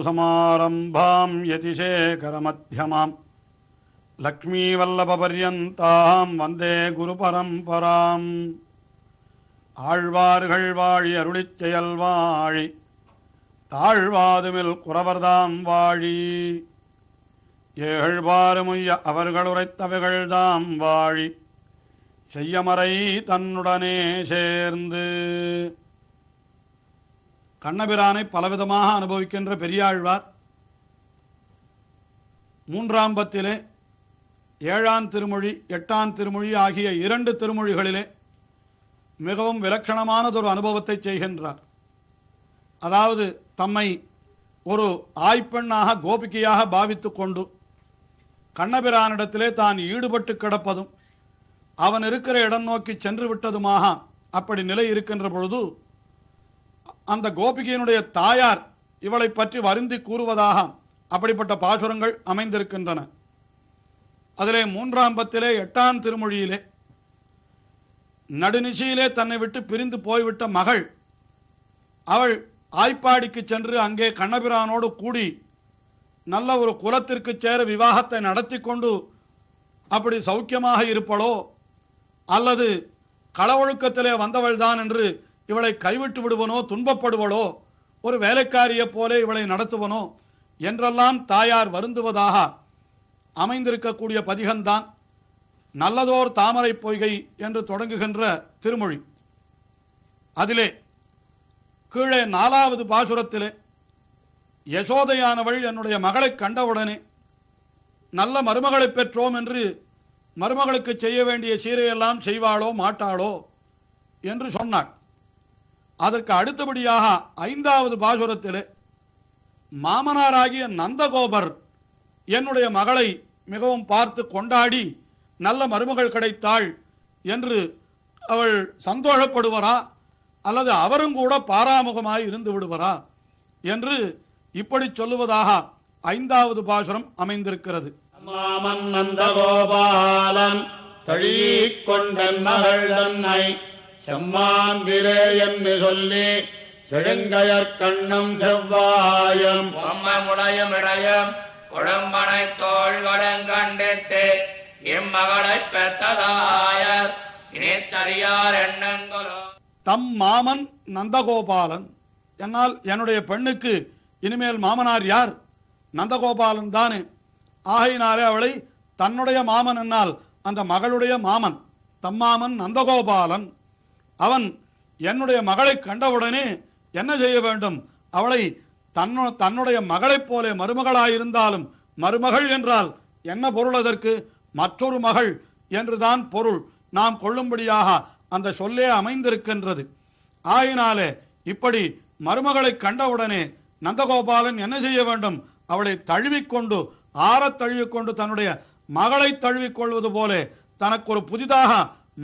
अस्मत्कुरुसमारम्भाम् यतिशेखरमध्यमाम् லக்ஷ்மீவல்லபபர்யந்தாம் வந்தே குரு பரம்பராம் ஆழ்வார்கள் வாழி அருளிச் செயல் வாழி தாழ்வாதுமில் குறவர்தாம் வாழி ஏழ்வாறுமுய்ய அவர்கள் உரைத்தவைகள்தாம் வாழி செய்யமறை தன்னுடனே சேர்ந்து கண்ணபிரானை பலவிதமாக அனுபவிக்கின்ற பெரியாழ்வார் மூன்றாம் பத்திலே ஏழாம் திருமொழி எட்டாம் திருமொழி ஆகிய இரண்டு திருமொழிகளிலே மிகவும் விலக்கணமானதொரு அனுபவத்தை செய்கின்றார். அதாவது தம்மை ஒரு ஆய்ப்பெண்ணாக கோபிக்கையாக பாவித்துக் கொண்டு கண்ணபிரானிடத்திலே தான் ஈடுபட்டு கிடப்பதும் அவன் இருக்கிற இடம் நோக்கி சென்று விட்டதுமாக அப்படி நிலை இருக்கின்ற பொழுது அந்த கோபிகையினுடைய தாயார் இவளை பற்றி வருந்தி கூறுவதாக அப்படிப்பட்ட பாசுரங்கள் அமைந்திருக்கின்றன. அதிலே மூன்றாம் பத்திலே எட்டாம் திருமொழியிலே நடுநிசையிலே தன்னை விட்டு பிரிந்து போய்விட்ட மகள் அவள் ஆய்ப்பாடிக்கு சென்று அங்கே கண்ணபிரானோடு கூடி நல்ல ஒரு குலத்திற்கு சேர விவாகத்தை நடத்தி கொண்டு அப்படி சௌக்கியமாக இருப்பளோ அல்லது களவொழுக்கத்திலே வந்தவள்தான் என்று இவளை கைவிட்டு விடுவனோ துன்பப்படுவளோ ஒரு வேலைக்காரியைப் போல இவளை நடத்துவனோ என்றெல்லாம் தாயார் வருந்துவதாக அமைந்திருக்கக்கூடிய பதிகம்தான் நல்லதோர் தாமரை பொய்கை என்று தொடங்குகின்ற திருமொழி. அதிலே கீழே நாலாவது பாசுரத்திலே யசோதையானவள் என்னுடைய மகளை கண்டவுடனே நல்ல மருமகளை பெற்றோம் என்று மருமகளுக்கு செய்ய வேண்டிய சீரையெல்லாம் செய்வாளோ மாட்டாளோ? என்று சொன்னாள். அதற்கு அடுத்தபடியாக ஐந்தாவது பாசுரத்தில் மாமனாராகிய நந்தகோபர் என்னுடைய மகளை மிகவும் பார்த்து கொண்டாடி நல்ல மருமகள் கிடைத்தாள் என்று அவள் சந்தோஷப்படுவரா? அல்லது அவரும் கூட பாராமுகமாய் இருந்து விடுவரா? என்று இப்படி சொல்லுவதாக ஐந்தாவது பாசுரம் அமைந்திருக்கிறது. மாமன் நந்தகோபாலன் தழீக் கொண்டன் மகள் தன்னை செம்மாந்திரே என்று சொல்லி செழுங்கயற் கண்ணும் செவ்வாயம். பொம்மமுடையும் இடையும் குழம்பனை தோள்களும் கண்டிட்டு இம்மகளைப் பெற்றதாயர். இனித்தறியார் எண்ணங்களோ தம் மாமன் நந்தகோபாலன். என்னால் என்னுடைய பெண்ணுக்கு இனிமேல் மாமனார் யார்? நந்தகோபாலன் தானே. ஆகையினாலே அவளை தன்னுடைய மாமன் என்னால் அந்த மகளுடைய மாமன். தம்மாமன் நந்தகோபாலன். அவன் என்னுடைய மகளை கண்டவுடனே என்ன செய்ய வேண்டும்? அவளை தன்னு தன்னுடைய மகளைப் போல மருமகளாயிருந்தாலும் மருமகள் என்றால் என்ன பொருள் அதற்கு? மற்றொரு மகள் என்றுதான் பொருள். நாம் கொள்ளும்படியாக அந்த சொல்லே அமைந்திருக்கின்றது. ஆயினாலே இப்படி மருமகளை கண்டவுடனே நந்தகோபாலன் என்ன செய்ய வேண்டும்? அவளை தழுவிக்கொண்டு ஆறத் தழுவிக்கொண்டு தன்னுடைய மகளை தழுவிக்கொள்வது போல தனக்கு ஒரு புதிதாக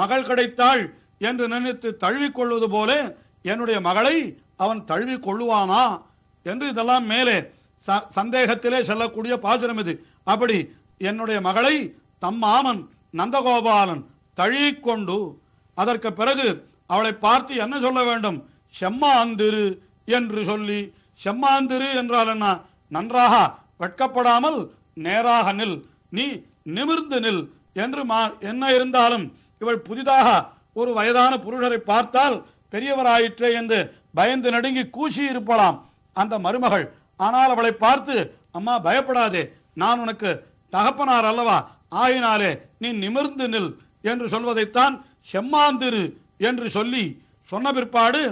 மகள் கிடைத்தாள் என்று நினைத்து தழுவிக்கொள்வது போல என்னுடைய மகளை அவன் தழுவி கொள்ளுவானா என்று இதெல்லாம் மேலே ச- சந்தேகத்திலே செல்லக்கூடிய பாசுரம் இது. அப்படி என்னுடைய மகளை தம் மாமன் நந்தகோபாலன் தழுவிக்கொண்டு அதற்கு பிறகு அவளை பார்த்து என்ன சொல்ல வேண்டும்? செம்மாந்திரு என்று சொல்லி செம்மாந்திரு என்றால் என்ன? நன்றாக வெட்கப்படாமல் நேராக நில். நீ நிமிர்ந்து நில். என்று மா- என்ன இருந்தாலும் இவள் புதிதாக ஒரு வயதான புருஷரை பார்த்தால் பெரியவராயிற்றே என்று பயந்து நடுங்கி கூசி இருப்பலாம். அந்த மருமகள் ஆனால் அவளை பார்த்து அம்மா பயப்படாதே. நான் உனக்கு தகப்பனார் அல்லவா? ஆயினாலே நீ நிமிர்ந்து நில் என்று சொல்வதைத்தான் செம்மாந்திரு என்று சொல்லி சொன்ன பிற்பாடு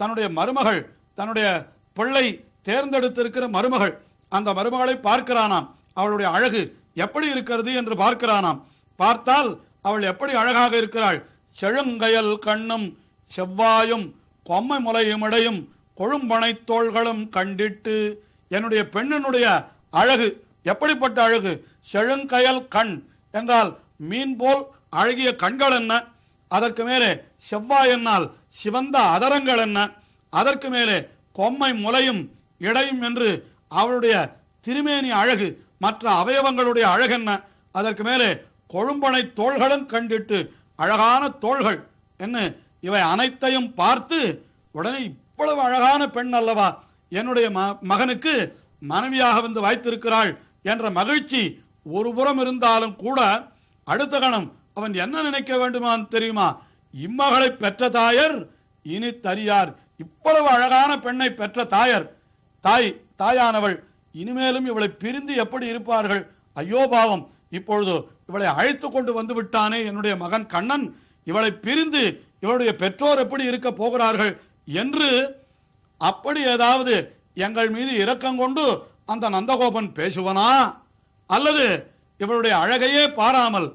தன்னுடைய மருமகள் தன்னுடைய பிள்ளை தேர்ந்தெடுத்திருக்கிற மருமகள் அந்த மருமகளை பார்க்கிறானாம். அவளுடைய அழகு எப்படி இருக்கிறது என்று பார்க்கிறானாம். பார்த்தால் அவள் எப்படி அழகாக இருக்கிறாள்? செழுங்கயல் கண்ணும் செவ்வாயும் கொம்மை முலையும் இடையும் கொழும்பனை தோள்களும் கண்டிட்டு என்னுடைய பெண்ணினுடைய அழகு எப்படிப்பட்ட அழகு? செழுங்கயல் கண் என்றால் மீன் போல் அழகிய கண்கள் என்ன? அதற்கு மேலே செவ்வாய் என்னால் சிவந்த அதரங்கள் என்ன? அதற்கு மேலே கொம்மை முலையும் இடையும் என்று அவளுடைய திருமேனி அழகு மற்ற அவயவங்களுடைய அழகென்ன? அதற்கு மேலே கொழும்பனை தோள்களும் கண்டிட்டு அழகான தோள்கள். என்ன? இவை அனைத்தையும் பார்த்து உடனே இவ்வளவு அழகான பெண் அல்லவா? என்னுடைய ம- மகனுக்கு மனைவியாக வந்து வாய்த்திருக்கிறாள் என்ற மகிழ்ச்சி ஒரு புறம் இருந்தாலும் கூட அடுத்த கணம் அவன் என்ன நினைக்க வேண்டுமான் தெரியுமா? இம்மகளை பெற்ற தாயர் இனி தரியார் இவ்வளவு அழகான பெண்ணை பெற்ற தாயர். தாய் தாயானவள். இனிமேலும் இவளை பிரிந்து எப்படி இருப்பார்கள்? ஐயோ பாவம். இப்பொழுது இவளை அழைத்து கொண்டு வந்து விட்டானே என்னுடைய மகன் கண்ணன். இவளை பிரிந்து இவளுடைய பெற்றோர் எப்படி இருக்க போகிறார்கள் என்று அப்படி ஏதாவது எங்கள் மீது இரக்கம் கொண்டு அந்த நந்தகோபன் பேசுவனா? அல்லது இவளுடைய அழகையே பாராமல்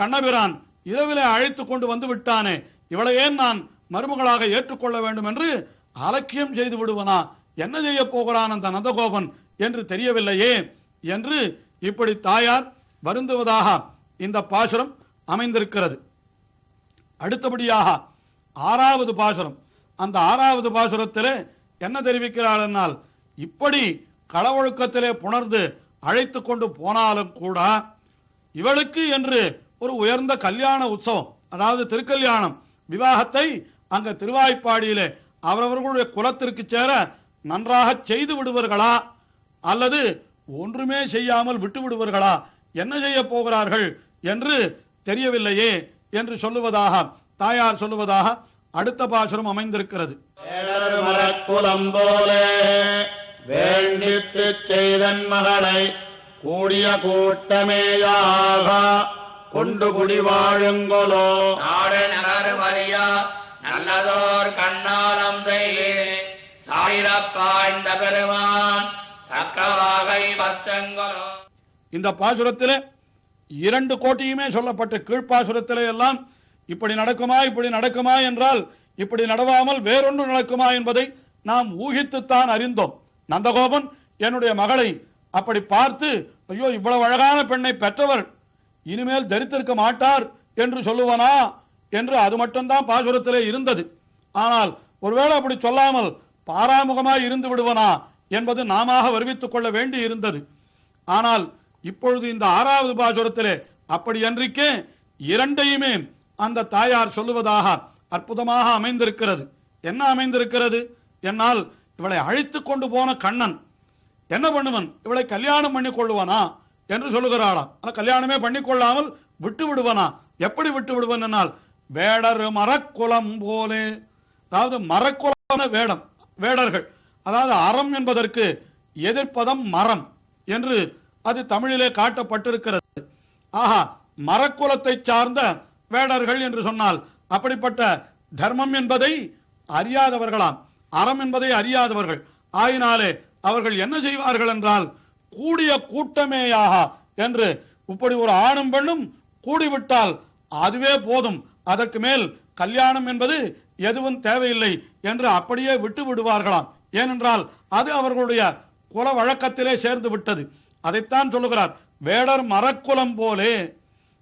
கண்ணபிரான் இரவிலே அழைத்து கொண்டு வந்து விட்டானே இவளை ஏன் நான் மருமகளாக ஏற்றுக்கொள்ள வேண்டும் என்று அலக்கியம் செய்து விடுவனா? என்ன செய்ய போகிறான் அந்த நந்தகோபன் என்று தெரியவில்லையே? என்று இப்படி தாயார் வருந்துவதாக இந்த பாசுரம் அமைந்திருக்கிறது. அடுத்தபடியாக ஆறாவது பாசுரம். அந்த ஆறாவது பாசுரத்தில் என்ன தெரிவிக்கிறார் என்னால் இப்படி களவொழுக்கத்திலே புணர்ந்து அழைத்து கொண்டு போனாலும் கூட இவளுக்கு என்று ஒரு உயர்ந்த கல்யாண உற்சவம் அதாவது திருக்கல்யாணம் விவாகத்தை அங்க திருவாய்ப்பாடியிலே அவரவர்களுடைய குலத்திற்கு சேர நன்றாக செய்து விடுவார்களா? அல்லது ஒன்றுமே செய்யாமல் விட்டு விடுவார்களா? என்ன செய்ய போகிறார்கள் என்று தெரியவில்லையே என்று சொல்லுவதாக தாயார் சொல்லுவதாக அடுத்த பாசுரம் அமைந்திருக்கிறது. வேண்டித்துச் செய்தன் மகளை கூடிய கூட்டமேயாக கொண்டு குடி வாழுங்கொலோ. நாடு நகருமறியா நல்லதோர் கண்ணாலம் செய்யே சாயிரப்பாய்ந்த பெருமான் தக்கவாகை பத்தங்களோ இந்த பாசுரத்தில் இரண்டு கோட்டியுமே சொல்லப்பட்ட கீழ்ப்பாசுரத்திலே எல்லாம் இப்படி நடக்குமா இப்படி நடக்குமா என்றால் இப்படி நடவாமல் வேறொன்று நடக்குமா என்பதை நாம் ஊகித்துத்தான் அறிந்தோம். நந்தகோபன் என்னுடைய மகளை அப்படி பார்த்து ஐயோ இவ்வளவு அழகான பெண்ணை பெற்றவர் இனிமேல் தரித்திருக்க மாட்டார் என்று சொல்லுவனா? என்று அது மட்டும்தான் பாசுரத்திலே இருந்தது. ஆனால் ஒருவேளை அப்படி சொல்லாமல் பாராமுகமாய் இருந்து விடுவனா என்பது நாமாக வருவித்துக் கொள்ள வேண்டி இருந்தது ஆனால் இப்பொழுது இந்த ஆறாவது பாசுரத்திலே அப்படி அன்றிக்கே இரண்டையுமே அந்த தாயார் சொல்லுவதாக அற்புதமாக அமைந்திருக்கிறது. என்ன அமைந்திருக்கிறது? என்னால் இவளை அழைத்து கொண்டு போன கண்ணன். என்ன பண்ணுவன்? இவளை கல்யாணம் பண்ணி கொள்ளுவனா? என்று சொல்லுகிறாளாம். ஆனால் கல்யாணமே பண்ணி கொள்ளாமல் விட்டு விடுவனா? எப்படி விட்டு விடுவன் என்னால்? வேடர் மரக்குலம் போலே. அதாவது மரக்குலமான வேடம் வேடர்கள். அதாவது அறம் என்பதற்கு எதிர்ப்பதம் மரம் என்று அது தமிழிலே காட்டப்பட்டிருக்கிறது. ஆஹா மரக்குலத்தை சார்ந்த வேடர்கள் என்று சொன்னால் அப்படிப்பட்ட தர்மம் என்பதை அறியாதவர்களாம். அறம் என்பதை அறியாதவர்கள். ஆயினாலே அவர்கள் என்ன செய்வார்கள் என்றால் கூடிய கூட்டமேயாக என்று இப்படி ஒரு ஆணும் பெண்ணும் கூடிவிட்டால் அதுவே போதும். அதற்கு மேல் கல்யாணம் என்பது எதுவும் தேவையில்லை என்று அப்படியே விட்டு விடுவார்களாம் ஏனென்றால் அது அவர்களுடைய குல வழக்கத்திலே சேர்ந்து விட்டது. அதைத்தான் சொல்லுகிறார். வேடர் மரக்குலம் போலே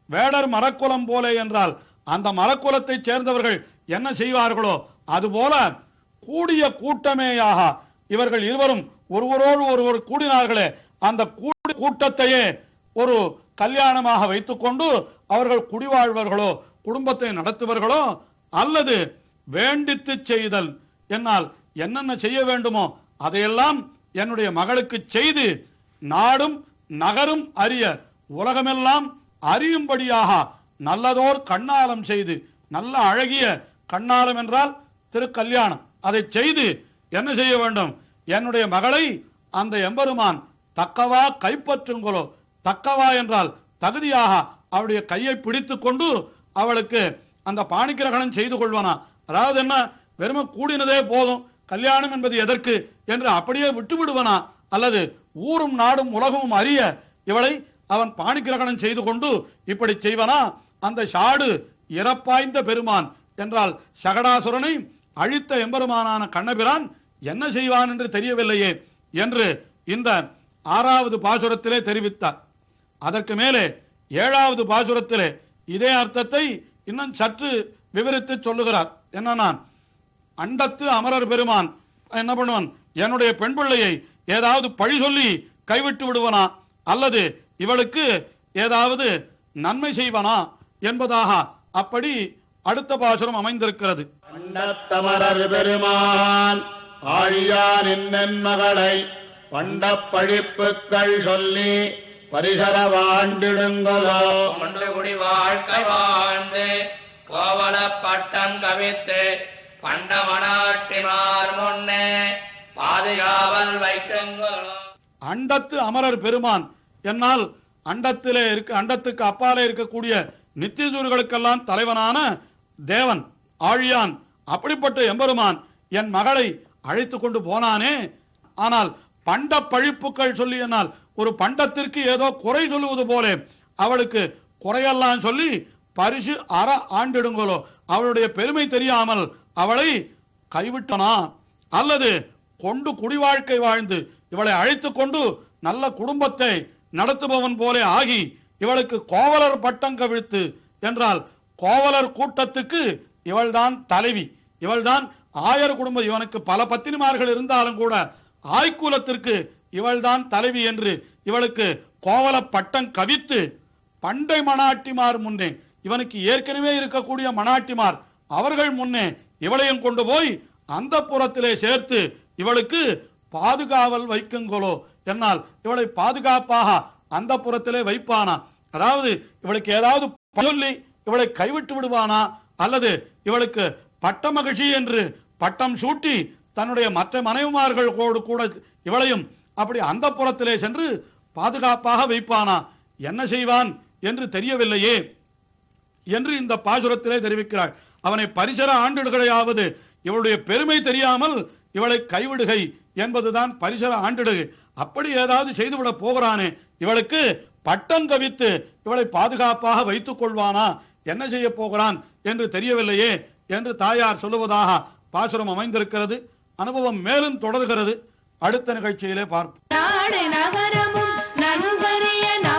வேடர் மரக்குலம் போலே என்றால் அந்த மரக்குலத்தைச் சேர்ந்தவர்கள் என்ன செய்வார்களோ அதுபோல கூடிய கூட்டமேயாக இவர்கள் இருவரும் ஒருவரோடு ஒருவர் கூடினார்களே அந்த கூடி கூட்டத்தையே ஒரு கல்யாணமாக வைத்துக்கொண்டு அவர்கள் குடிவாழ்வர்களோ குடும்பத்தை நடத்துவர்களோ அல்லது வேண்டித்து செய்தல். என்னால் என்னென்ன செய்ய வேண்டுமோ அதையெல்லாம் என்னுடைய மகளுக்கு செய்து நாடும் நகரும் அறிய உலகமெல்லாம் அறியும்படியாக நல்லதோர் கண்ணாலம் செய்து நல்ல அழகிய கண்ணாலம் என்றால் திருக்கல்யாணம். அதை செய்து என்ன செய்ய வேண்டும்? என்னுடைய மகளை அந்த எம்பெருமான் தக்கவா கைப்பற்றுங்களோ தக்கவா என்றால் தகுதியாக அவளுடைய கையை பிடித்து கொண்டு அவளுக்கு அந்த பாணிக்கிரகணம் செய்து கொள்வனா. அதாவது என்ன? வெறும கூடினதே போதும். கல்யாணம் என்பது எதற்கு? என்று அப்படியே விட்டு விடுவனா அல்லது ஊரும் நாடும் உலகமும் அறிய இவளை அவன் பாணிகிரகணம் செய்து கொண்டு இப்படி செய்வனா? அந்த ஷாடு இறப்பாய்ந்த பெருமான் என்றால் சகடாசுரனை அழித்த எம்பெருமானான கண்ணபிரான் என்ன செய்வான் என்று தெரியவில்லையே என்று இந்த ஆறாவது பாசுரத்திலே தெரிவித்தார். அதற்கு மேலே ஏழாவது பாசுரத்திலே இதே அர்த்தத்தை இன்னும் சற்று விவரித்து சொல்லுகிறார். என்னன்னா அண்டத்து அமரர் பெருமான் என்ன பண்ணுவான்? என்னுடைய பெண் பிள்ளையை ஏதாவது பழி சொல்லி கைவிட்டு விடுவனா? அல்லது இவளுக்கு ஏதாவது நன்மை செய்வனா? என்பதாக அப்படி அடுத்த பாசுரம் அமைந்திருக்கிறது. அண்டத்தமரர் பெருமான் ஆழியான் என்னென் மகளை பண்டப் பழிப்புக்கள் சொல்லி பரிசர வாண்டிடுங்களோ? ஒன்று குடி வாழ்க்கை வாழ்ந்து கோவல பட்டம் கவித்து பண்டமனாட்டிமார் முன்னே. பாதுகாவல் வைக்குங்களோ அண்டத்து அமரர் பெருமான். என்னால் அண்டத்திலே இருக்க அண்டத்துக்கு அப்பாலே இருக்கக்கூடிய நித்தியசூர்களுக்கெல்லாம் தலைவனான தேவன் ஆழியான் அப்படிப்பட்ட எம்பெருமான் என் மகளை அழைத்து கொண்டு போனானே. ஆனால் பண்ட பழிப்புக்கள் சொல்லி என்னால் ஒரு பண்டத்திற்கு ஏதோ குறை சொல்லுவது போலே அவளுக்கு குறையெல்லாம் சொல்லி பரிசு அற ஆண்டிடுங்களோ? அவளுடைய பெருமை தெரியாமல் அவளை கைவிட்டனா? அல்லது கொண்டு குடிவாழ்க்கை வாழ்ந்து இவளை அழைத்து கொண்டு நல்ல குடும்பத்தை நடத்துபவன் போலே ஆகி இவளுக்கு கோவலர் பட்டம் கவிழ்த்து என்றால் கோவலர் கூட்டத்துக்கு இவள்தான் தலைவி இவள்தான் ஆயர் குடும்பம் இவனுக்கு பல பத்தினிமார்கள் இருந்தாலும் கூட ஆய்க்குலத்திற்கு இவள்தான் தலைவி என்று இவளுக்கு கோவல பட்டம் கவித்து பண்டை மணாட்டிமார் முன்னே இவனுக்கு ஏற்கனவே இருக்கக்கூடிய மனாட்டிமார் அவர்கள் முன்னே இவளையும் கொண்டு போய் அந்த புறத்திலே சேர்த்து இவளுக்கு பாதுகாவல் வைக்குங்களோ என்னால் இவளை பாதுகாப்பாக அந்த புறத்திலே வைப்பானா? அதாவது இவளுக்கு ஏதாவது சொல்லி இவளை கைவிட்டு விடுவானா? அல்லது இவளுக்கு பட்ட மகிழ்ச்சி என்று பட்டம் சூட்டி தன்னுடைய மற்ற மனைவிமார்களோடு கூட இவளையும் அப்படி அந்த புறத்திலே சென்று பாதுகாப்பாக வைப்பானா? என்ன செய்வான் என்று தெரியவில்லையே. என்று இந்த பாசுரத்திலே தெரிவிக்கிறாள் அவனை பரிசர ஆண்டிடுகளையாவது இவளுடைய பெருமை தெரியாமல் இவளை கைவிடுகை என்பதுதான் பரிசர ஆண்டிடுகை. அப்படி ஏதாவது செய்துவிட போகிறானே இவளுக்கு பட்டம் தவித்து இவளை பாதுகாப்பாக வைத்துக் கொள்வானா? என்ன செய்ய போகிறான் என்று தெரியவில்லையே என்று தாயார் சொல்லுவதாக பாசுரம் அமைந்திருக்கிறது. அனுபவம் மேலும் தொடர்கிறது. அடுத்த நிகழ்ச்சியிலே பார்ப்போம்.